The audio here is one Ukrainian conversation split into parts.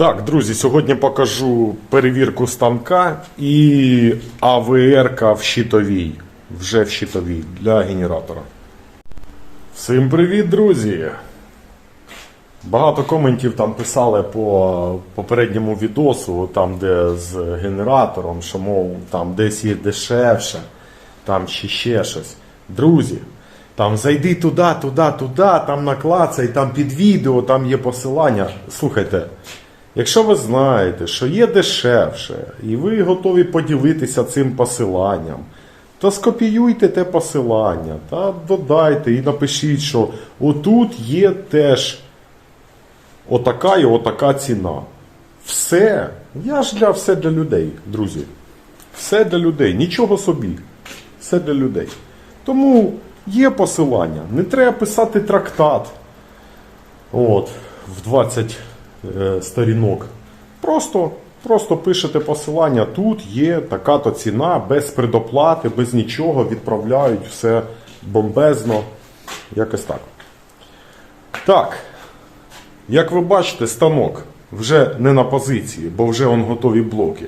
Так, друзі, сьогодні покажу перевірку станка і АВР в щитовій. Вже в щитовій для генератора. Всім привіт, друзі! Багато коментів там писали по попередньому відосу, там де з генератором, що мов там десь є дешевше, там ще ще щось. Друзі, там зайди туди, туди, туди, там наклацай, там під відео, там є посилання. Слухайте, якщо ви знаєте, що є дешевше, і ви готові поділитися цим посиланням, то скопіюйте те посилання та додайте і напишіть, що отут є теж отака і отака ціна. Все. Я ж для все для людей, друзі. Все для людей. Нічого собі. Все для людей. Тому є посилання. Не треба писати трактат. От, в 20 е, сторінок. Просто, просто пишете посилання. Тут є така-то ціна, без предоплати, без нічого. Відправляють все бомбезно. Якось так. Так. Як ви бачите, станок вже не на позиції, бо вже он готові блоки.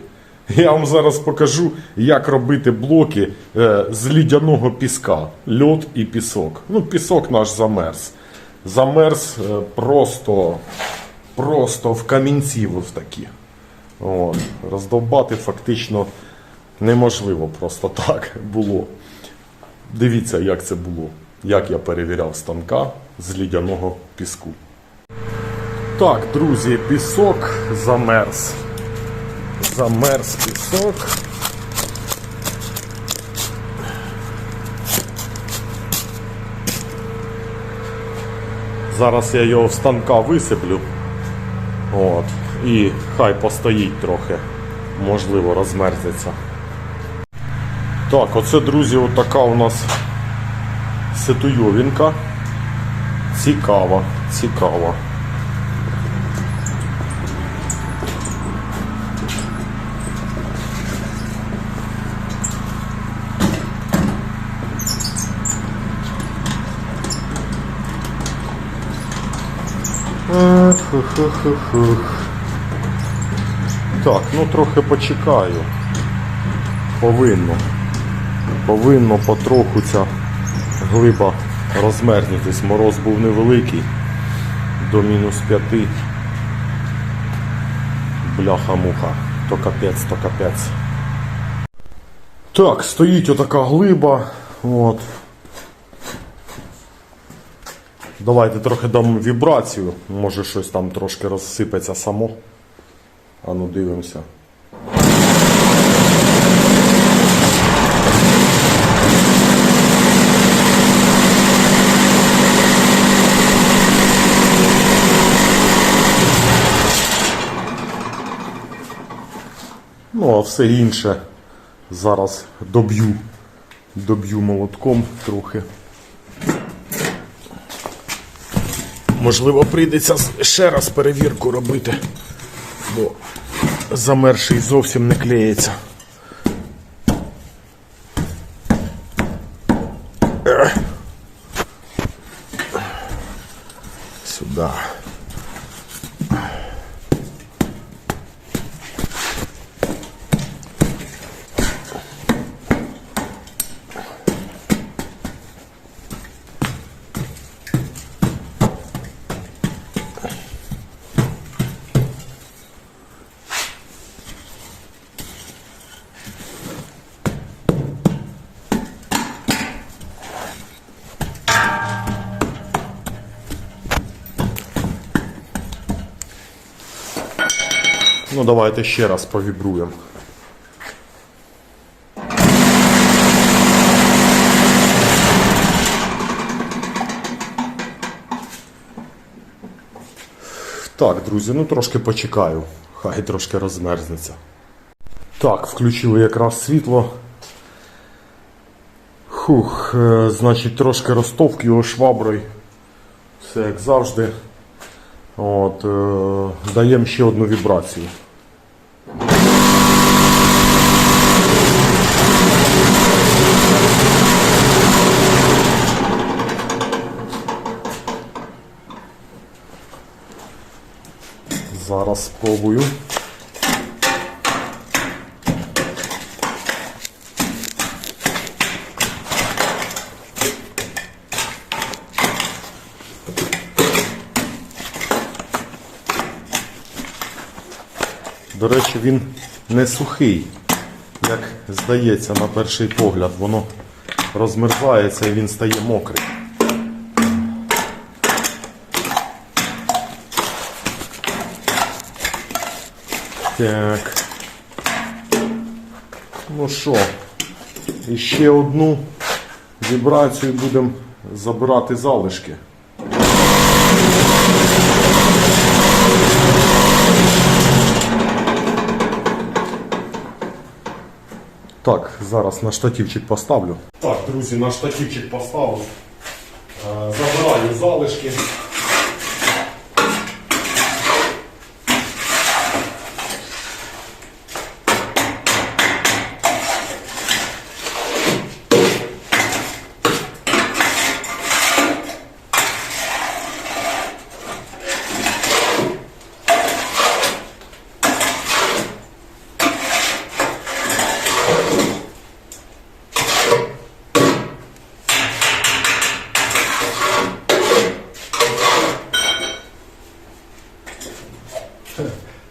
Я вам зараз покажу, як робити блоки е, з лідяного піска. Льод і пісок. Ну, пісок наш замерз. Замерз е, просто, просто в камінці ось такі. От. Роздовбати фактично неможливо просто так було. Дивіться, як це було. Як я перевіряв станка з лідяного піску. Так, друзі, пісок замерз. Замерз пісок. Зараз я його в станка висиплю. От. І хай постоїть трохи. Можливо, розмерзнеться. Так, оце, друзі, отака у нас ситуйовінка. Цікава, цікава. Так, ну трохи почекаю. Повинно. Повинно потроху ця глиба розмерзнутись. Мороз був невеликий. До мінус п'яти. Бляха-муха. То капець, то капець. Так, стоїть отака глиба. От. Давайте трохи дамо вібрацію. Може щось там трошки розсипеться само. А ну дивимося. Ну, а все інше зараз доб'ю. Доб'ю молотком трохи. Можливо, прийдеться ще раз перевірку робити, бо замерший зовсім не клеїться. Ну, давайте ще раз повібруємо. Так, друзі, ну трошки почекаю. Хай трошки розмерзнеться. Так, включили якраз світло. Хух, е, значить, трошки розтовк його шваброю. Все як завжди. От, е, даємо ще одну вібрацію. Зараз спробую. До речі, він не сухий, як здається на перший погляд. Воно розмерзається і він стає мокрий. Так. Ну що, і ще одну вібрацію будемо забирати залишки. Так, зараз на штативчик поставлю. Так, друзі, на штативчик поставив. Е, Забираю залишки.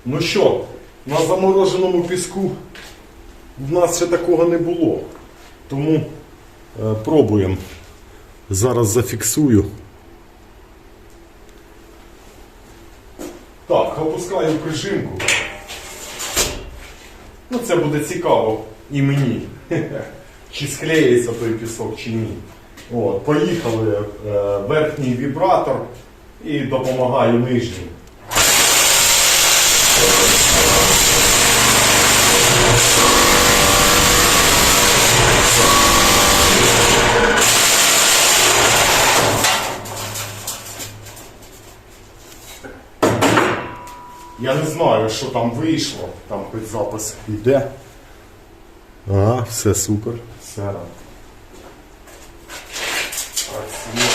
Ну що, на замороженому піску в нас ще такого не було. Тому е, пробуємо. Зараз зафіксую. Так, опускаю прижимку. Ну, це буде цікаво і мені. Чи склеїться той пісок, чи ні. От, поїхали е, верхній вібратор і допомагаю нижній. Я не знаю, що там вийшло, там хоч запис йде. Ага, все супер. Все. Сюди.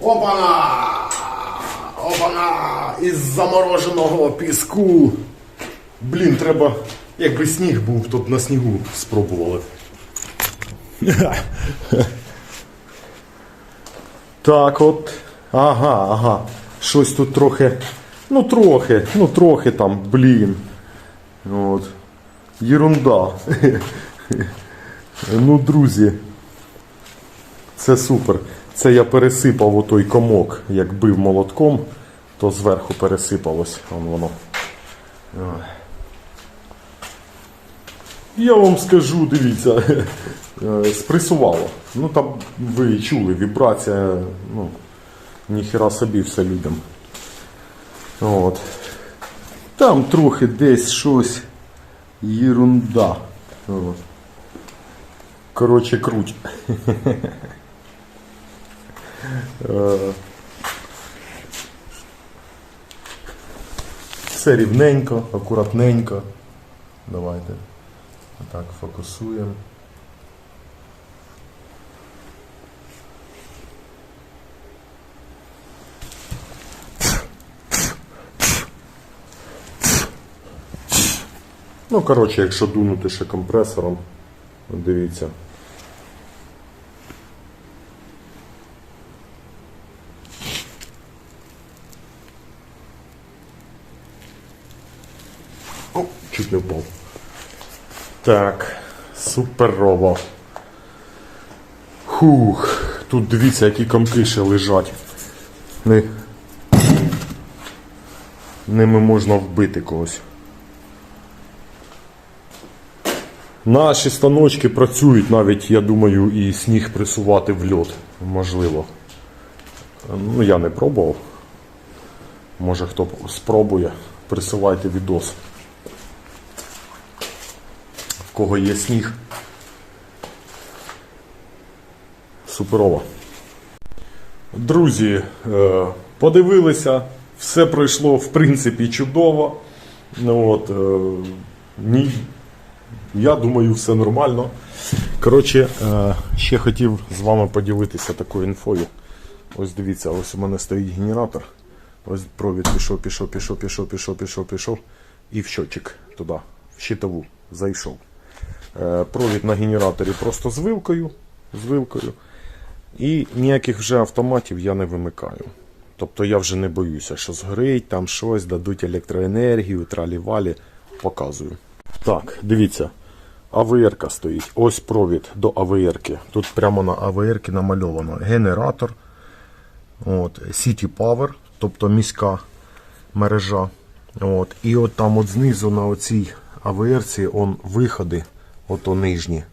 Опана! Опана! Із замороженого піску. Блін, треба, якби сніг був, то б на снігу спробували. Так от. Ага, ага. Щось тут трохи. Ну трохи, ну трохи там, блін. От. Єрунда. Ну, друзі. Це супер. Це я пересипав отой комок, як бив молотком, то зверху пересипалось. Вон воно. Я вам скажу, дивіться, е, спресувало. Ну там ви чули, вібрація, ну, ніхера собі все людям. От. Там трохи десь щось єрунда. Вот. Коротше, круть. Все рівненько, акуратненько. Давайте. Так, фокусуємо. Ну, коротше, якщо дунути ще компресором, дивіться. О, чуть не впав. Так, суперово. Хух, тут дивіться, які комки ще лежать. Ними можна вбити когось. Наші станочки працюють навіть, я думаю, і сніг присувати в льот. Можливо. Ну, я не пробував. Може хто спробує, присилайте відос. В кого є сніг. Суперово. Друзі, е, подивилися, все пройшло в принципі чудово. Ну, от, е, ні, я думаю, все нормально. Коротше, е, ще хотів з вами поділитися такою інфою. Ось дивіться, ось у мене стоїть генератор. Ось провід пішов, пішов, пішов, пішов, пішов, пішов, пішов. І в щотчик туди, в щитову зайшов. Е, Провід на генераторі просто з вилкою. З вилкою. І ніяких вже автоматів я не вимикаю. Тобто я вже не боюся, що згорить, там щось, дадуть електроенергію, тралі-валі. Показую. Так, дивіться. АВР стоїть. Ось провід до АВР. Тут прямо на АВР намальовано генератор. От, City Power, тобто міська мережа. От, і от там от знизу на оцій АВРці он виходи, ото нижні.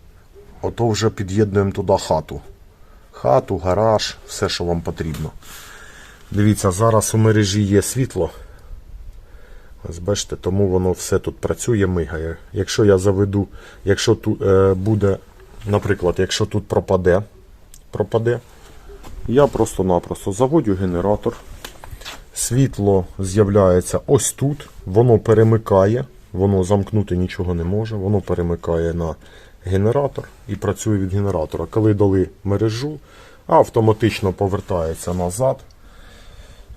Ото вже під'єднуємо туди хату. Хату, гараж, все, що вам потрібно. Дивіться, зараз у мережі є світло. Ось бачите, тому воно все тут працює, мигає. Якщо я заведу, якщо тут е, буде, наприклад, якщо тут пропаде, пропаде, я просто-напросто заводю генератор. Світло з'являється ось тут, воно перемикає, воно замкнути нічого не може, воно перемикає на генератор і працює від генератора. Коли дали мережу, автоматично повертається назад.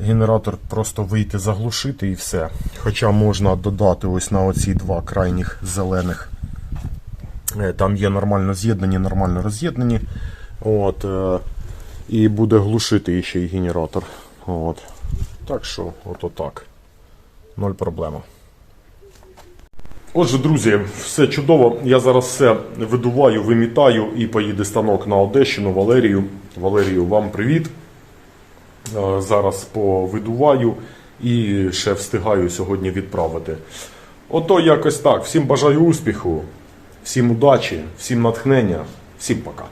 Генератор просто вийти заглушити і все. Хоча можна додати ось на оці два крайніх зелених. Е, Там є нормально з'єднані, нормально роз'єднані. От, е, і буде глушити ще й генератор. От. Так що, ото так. Ноль проблема. Отже, друзі, все чудово. Я зараз все видуваю, вимітаю і поїде станок на Одещину Валерію. Валерію, вам привіт. Е, Зараз повидуваю і ще встигаю сьогодні відправити. Ото якось так. Всім бажаю успіху, всім удачі, всім натхнення, всім пока.